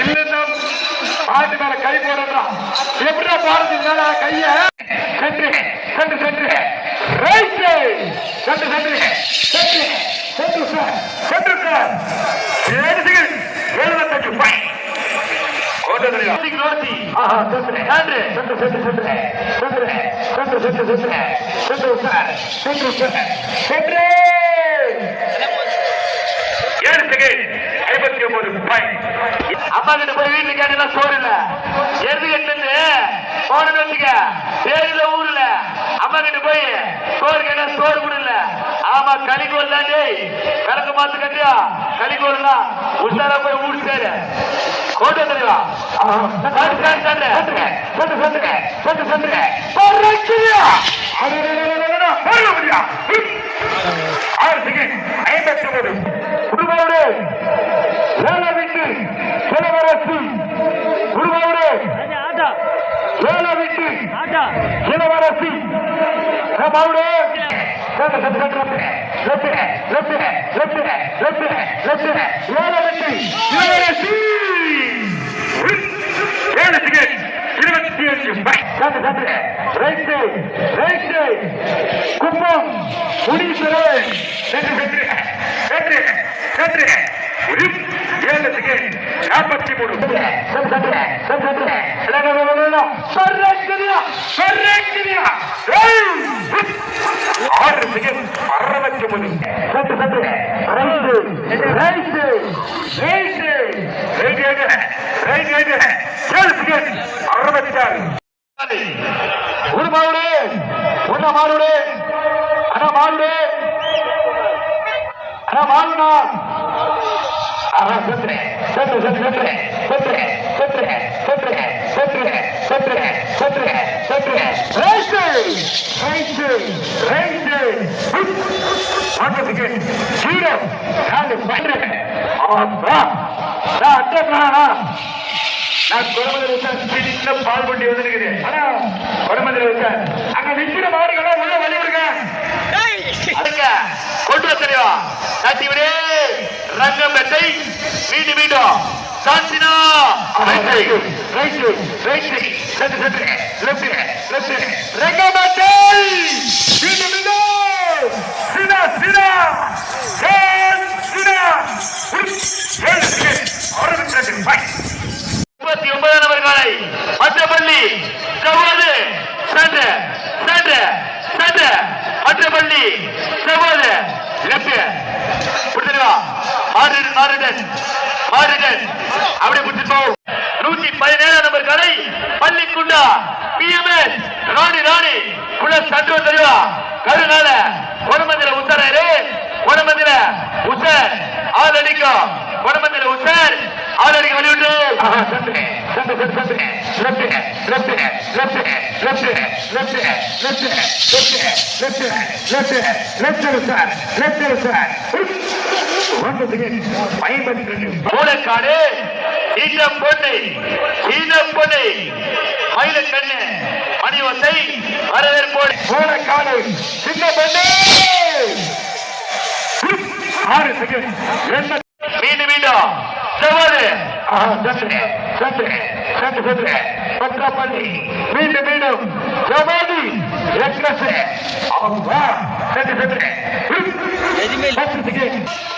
இல்லைன்னா ஆட்டு மேல கை போடுறான் எப்படியா பாரதி மேல கைய. சென்று சென்று சென்று. ரைட்டு சென்று சென்று. சென்று சென்று சார் சென்று சார் எழுதுகள் எழுபத்தஞ்சு பாய் சென்று. சென்று சென்று சென்று. அம்மா கிட்ட போய் வீட்டுல கேட்டா சோறு இல்ல. எது கட்டு போனது வச்சுக்க பேருல ஊர்ல அம்மா கிட்ட போய் சோறு கேட்டா சோறு கூட இல்ல. ஆமா கலிகோல் தான் டேய். கணக்கு மாத்து கட்டியா? கலிகோல் தான். உஷாரா போய் ஊடி சேரு. கோட்டு வந்துருவா ஐம்பத்தி ஒன்பது குடும்போடு ஏழவிட்டு இளவரசி குருவாவுடே ஏழவிட்டு இளவரசி மாவுடே. இளவரசி ஏழத்துக்கு இருபத்தி அஞ்சு சட்டு சட்டு ரைட்டு ரைட்டு கும்பம் முடிவு சட்டு சட்டு சட்டு சட்டு வருஷத்துக்கு நாற்பத்தி மூணு ஆறுக்கு அறுபத்தி மூணு அறுபத்தி ஆறு ஒரு மாவுடு அண்ணா மாறுடு அண்ணா மாறுனா மாடுனா செத்துரு செத்துரு செத்துரு செத்துரு செத்துரு செத்துரு செத்துரு செத்துரு செத்துரு செத்துரு ரைட்டு ரைட்டு ரைட்டு மாட்டத்துக்கு ஜீரோ நாலு பன்னெண்டு ஆமா. நான் அட்டை நான் குரமதில் வச்சேன் சின்ன பால் வண்டி வந்துருக்குது ஆனா குரமதில் வச்சேன் அங்க நிக்கிற மாடுகளா உள்ள வழி விடுங்க கொண்டு வர தெரியும்? விடு. రంగం పెట్టి వీటి మీద సాచిన right right right left left left left రంగం పెట్టి వీటి మీద ராணி ராணி குல சற்று தெரியா கருணால குணமந்திர உத்தரரு குணமந்திர உசர். ஆளடிக்கும் குணமந்திர உசர். ஆளடிக்க வெளியிட்டு ஒன்பது ஐம்பத்தி ரெண்டு கோடக்காடு இந்த பொண்ணை கண்ணு கண்ணு. மணி ஒசை வரவேற்போடு. போன காடு சின்ன பண்ணு. ஆறு செகண்ட். மீண்டும் மீண்டும் செவ்வாறு சற்று சற்று சற்று சற்று பற்றாப்பள்ளி மீண்டும். மீண்டும் ஜமாதி எக்னஸ் சற்று சற்று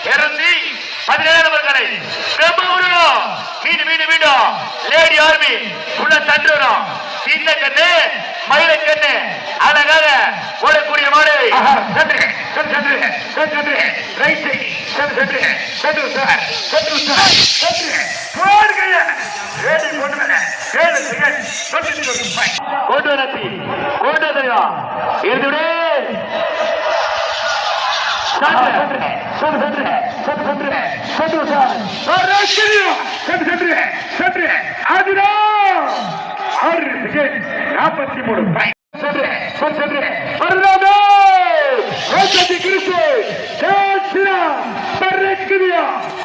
இருநூத்தி பதினேழு பிரம்மபுரம் மீண்டும் மீண்டும் மீண்டும். லேடி ஆர்மி உள்ள சற்று வரும். சின்ன கண்ணு மயில கண்ணு. அழகாக ஓடக்கூடிய மாடு. சற்று சற்று சற்று ரைட் சற்று சற்று சற்று சார் சற்று சார் சற்று போடுகைய ஏழு கொண்டு வர. ஏழு செகண்ட் கொண்டு வரத்தி கொண்டு வரையா இருந்துவிடு. நாற்பத்தி மூணு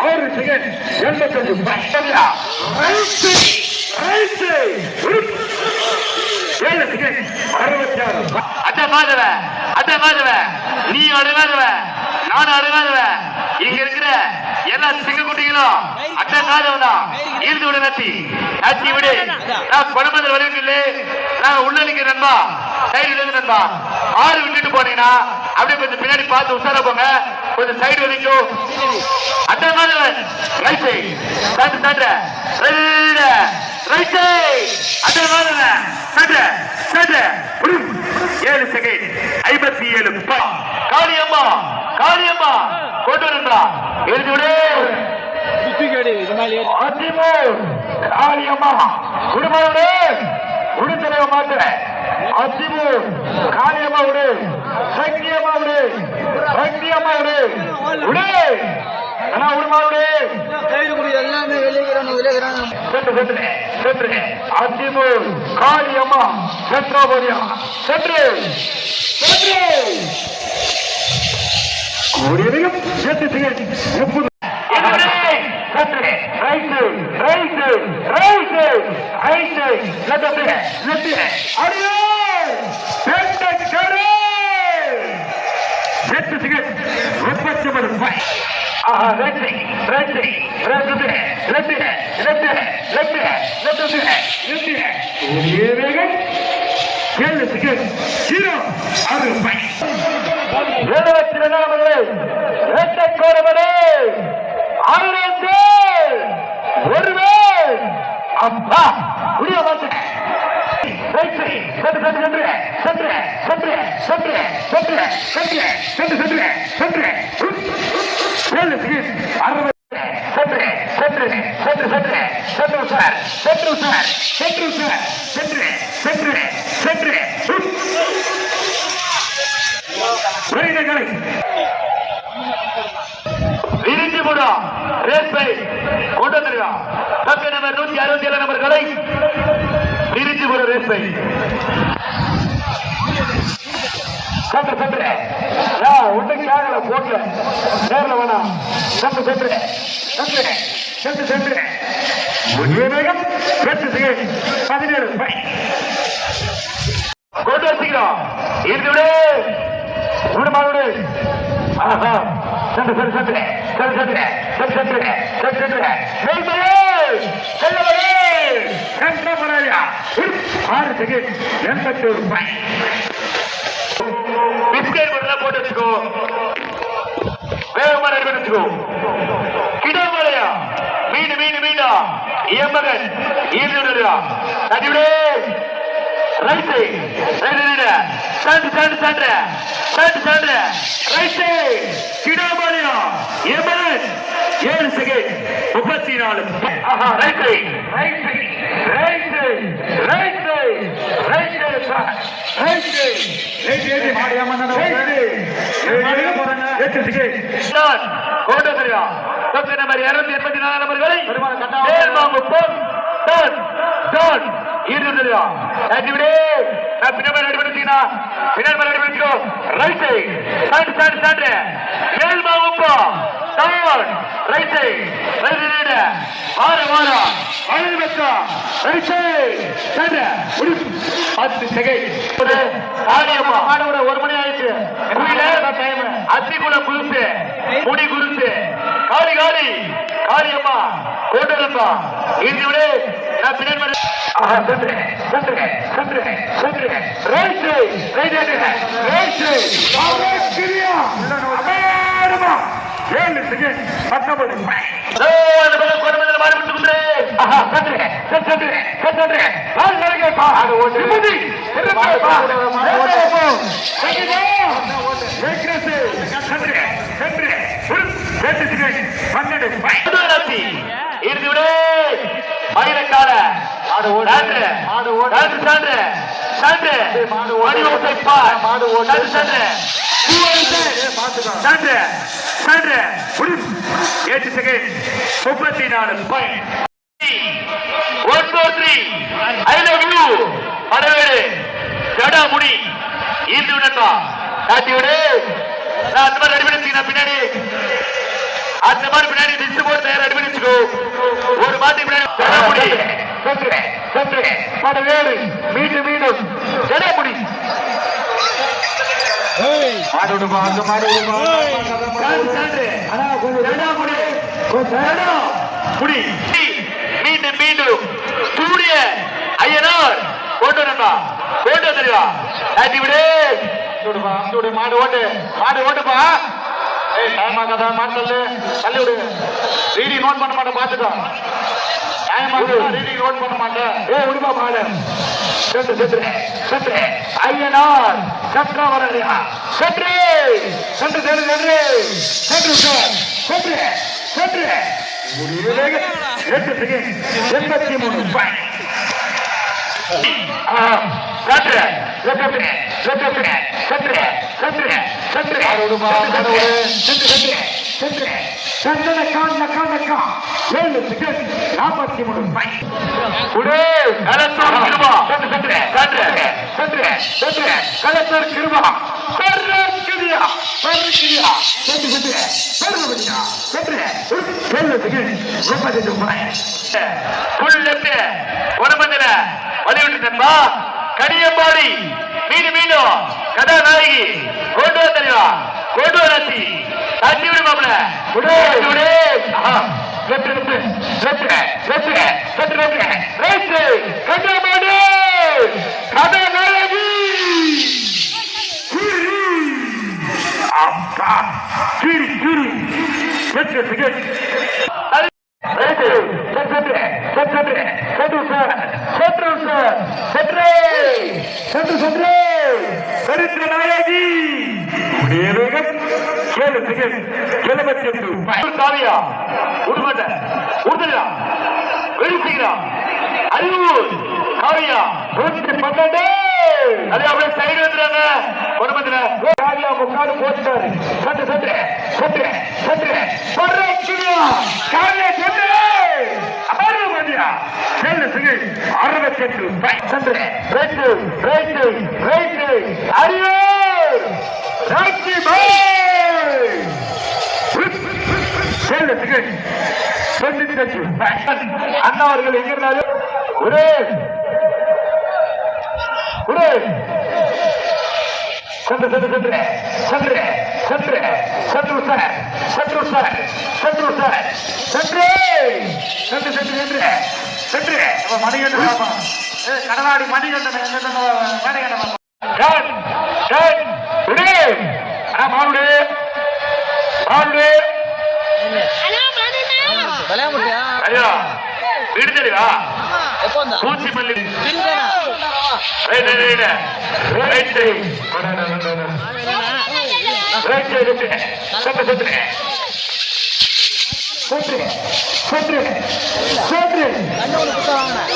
ஆறு செகண்ட் எண்பத்தஞ்சு ஏழு செகண்ட் அறுபத்தி ஆறு அத்த மாதவ அத்த மாதவ நீ அடங்காதவ நான் அடங்காதவ இங்க இருக்கிற எல்லா சிங்க குட்டிகளும் அட்டை தான். ஈர்த்து விட நத்தி. நத்தி விடு. நான் கொழும்புதல் வருவீங்களே நான் உள்ள நிக்க நண்பா. சைடு இருந்து நண்பா. ஆறு விட்டுட்டு போனீங்கன்னா அப்படியே கொஞ்சம் பின்னாடி பார்த்து உஷாரா போங்க. கொஞ்சம் சைடு வரைக்கும். அட்டை காதவன் ரைட் சைடு சாட்டு சாட்டு ரைட் சைடு அட்டை காதவன் சாட்டு சாட்டு ஏழு செகண்ட் என்றார் எழுதிவிடு. காளியம்மா குடும்பமே உடுத்தலை மாத்துறேன் அதிபு காளியம்மா விடு. சக்தியம்மா விடு. சக்தியம்மா விடு. விடு. ஆனா உடுமா விடு. எல்லாமே வெளியிடணும் சென்று அதிபு காளியம்மா செத்ரோபதியம்மா சென்று சென்று கூடியதையும் எட்டு செகண்ட் முப்பது முப்பத்தி ஒன்பது பாய் ஆஹா side right left left left left left left ஒரே வேகம் ஏழுக்கு ஜீரோ ஆறு எழுபத்தி ரெண்டாம் கோடமனே ஆயிரத்து ஒருவே அப்பா புரிய மாட்டேன் அறுபது சென்று சென்று சென்று சென்று சென்று சார் சென்று சார் சென்று சார் சென்று சென்று வேலை விரிஞ்சு போடுவா ரேஸ் பை கொண்டு வந்துருவா கம்பெனி நம்பர் நூத்தி அறுபத்தி ஏழு நம்பர் கடை விரிஞ்சு போடுற ரேஸ் பை சற்று சற்று உன்னைக்கு ஆகல போட்ல நேர்ல வேணாம் சற்று சற்று சற்று சற்று சற்று முன்னேறகம் வெற்றி சிகை பதினேழு கொண்டு வச்சுக்கிறோம். இன்று விடு விடு மாடு ஆஹா சட்டு சட்டு சட்டு சட்டு சட்டு சட்டு சட்டு சட்டு சட்டு நெய்தலே செல்லவரே சந்திரமராயா ஆறு செகண்ட். எண்பத்தி ஒரு மட்டும் போட்டு வச்சுக்கோ. வேகமா ரெடி பண்ணி வச்சுக்கோ. கிடமலையா மீன் மீன் மீனா எம்மகன் ஈடுடா தடிவிடு ரைட் சைடு ரைட் ரைட் சாண்டு சாண்டு சாண்டு சாண்டு சாண்டு ரைட் சைடு கிடமலையா எம்மகன் ஏழு செகண்ட் முப்பத்தி நாலு ஆஹா right side right side right side right side right side right side right side மாடியாம எட்டு செகண்ட் நான் கோட்டை சரியா தொகை நம்பர் இருநூத்தி எண்பத்தி நாலு நம்பர்களை நேர்மாங்கு பொன். டர்ன் டர்ன் இருந்துடா அடிவிடே நான் பின்னாடி ரெடி பண்ணிட்டீனா பின்னாடி ரெடி பண்ணிக்கோ right side stand stand downward right side right side ஆறு வாரா வலது பக்கா ரைட் சைடு சைடு முடிச்சு பத்து செகண்ட் ஆடியம்மா ஆடோட ஒரு மணி ஆயிடுச்சு. குயில டைம் அத்தி அத்திக்குள்ள குளிச்சு முடி குளிச்சு காலி காலி. காளியம்மா கோட்டரம்மா இது விட நான் பின்னாடி right right right right right ஏழு செகண்ட் பத்தொன்பது பன்னெண்டு இறுதி விட. மயிலக்கால மாடு ஓடு. மாடு ஓடு. சான்று சான்று. மாடு ஓடி. ஓட்டை பார். மாடு ஓடு. சான்று சான்று. சான்று எட்டு செகண்ட் முப்பத்தி நாலு. Point one four three I love you Padavedu ஜடாமுடி ஈந்து விடப்பா. காட்டி விடு. நான் அந்த மாதிரி ரெடி பின்னாடி. அந்த மாதிரி பின்னாடி டிஸ்ட் போட்டு தயார் படவேடு மீண்டும் மீண்டும். ஜடமுடி ஏய். மாடு. விடுப்பா அந்த மாடு மீண்டும் மீண்டும். சூரிய ஐயனார். கொண்டு வரா கொண்டு வந்துருவா ஆட்டி விடு. விடுப்பா விடு மாடு ஓட்டு. மாடு ஓட்டுப்பா ஏய் டைம் ஆகாதா மாடு தள்ளு. தள்ளி விடு. ரீடி நோட் பண்ண மாட்டேன் பார்த்துக்கோ. டைம் ஆகுதா ரீடி நோட் பண்ண மாட்டேன் ஏ விடுப்பா மாடு சென்று சென்று சென்று ஐயனார் சற்றா வரலையா சென்று சென்று சார் எட்டு செகண்ட் எண்பத்தி மூணு சற்று சற்று சற்று சற்று சற்று சற்று சற்று சற்று சற்று சந்தன காந்த காந்தக்க ஏழு டிக்கெட் நாற்பத்தி மூணு. குடே கலத்தூர் கிருபா. சற்று சற்று சற்று சற்று கலத்தூர் கிருபா. பெரு கிரியா பெரு கிரியா. சற்று சற்று பெரு கிரியா சற்று ஏழு டிக்கெட் முப்பத்தி ரூபாய் புல்லட்டு உடம்புல வலிவிட்டு நண்பா கடியம்பாடி மீண்டும் மீண்டும். கதாநாயகி கொண்டு வந்தறிவா கொண்டு வராசி தட்டி விடு மாப்பிள. விடு. விடு left left left left left left right கண்டமாடு கடநாயகி கிரி அப்பா. கிரி கிரி left left right left left left சென்று சார். சென்று சார். சென்று. சென்று சென்று. கரித்திர நாயகி. சாமியா உடுமட்ட உடுதலா வெளிசீரா அறிவூர் காவியா நூற்றி பன்னெண்டு அது அப்படியே சைடு வந்துடுறாங்க குடும்பத்துல காவியா முக்காடு போட்டுட்டாரு சட்டு சட்டு சட்டு சட்டு காவியா சட்டு ஆறு அறுபத்தி எட்டு சட்டு right right right Ariyur Rocky bhai அண்ணா அவர்கள் எங்க இருந்தாரு? ஒரே ஒரே சந்து சந்து சந்து சந்து சந்து Chandru sir. Chandru sir. Chandru sir. சந்து சந்து சந்து சந்து சந்து மணிகண்டன் கடலாடி மணிகண்டன் மணிகண்டன் மாவுடு மாவுடு விளையாட முடியா ஐயா வீடு தெரியா எப்போ வந்தா? பூச்சி மல்லி திருந்தேனா right right right side right side சத்து சத்து சத்து சத்து சத்து கண்ணு ஒன்று புத்தகம் வாங்கினேன்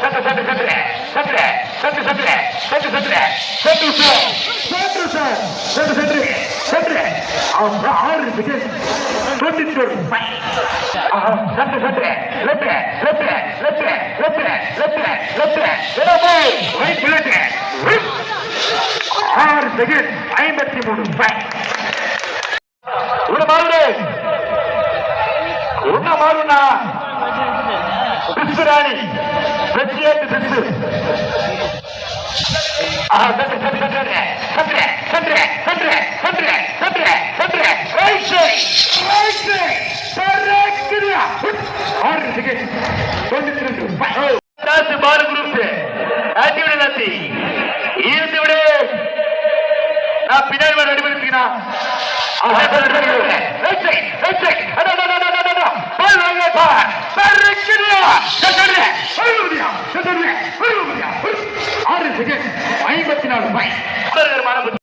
சத்து சத்து சத்து சத்து சத்து சத்து சத்து சத்து சத்து சென்று சென்று சென்று அவன் ஆறு விக்கெட் டுவெண்ட்டி டுவெண்ட்டி ஃபைவ் சட்டு சட்டு left left left left left left இடமே ரைட் பிளட் ஆறு செகண்ட் ஐம்பத்தி மூணு ஃபைவ் ஒரு மாறு உன்ன மாறுனா பிசு ராணி. வெற்றியேற்று பிசு ஆ சட்டு சட்டு சட்டு சட்டு சென்று சென்று சென்று சென்று சென்று ரைட்டு ரைட்டு சரியா ஆறு செகண்ட் தொண்ணூத்தி ரெண்டு காசு பாரு குரூப் ஆட்டி விட நாத்தி இருந்து விடு நான் பின்னாடி வர ரெடி பண்ணிக்கிறேன் ஐம்பத்தி நாலு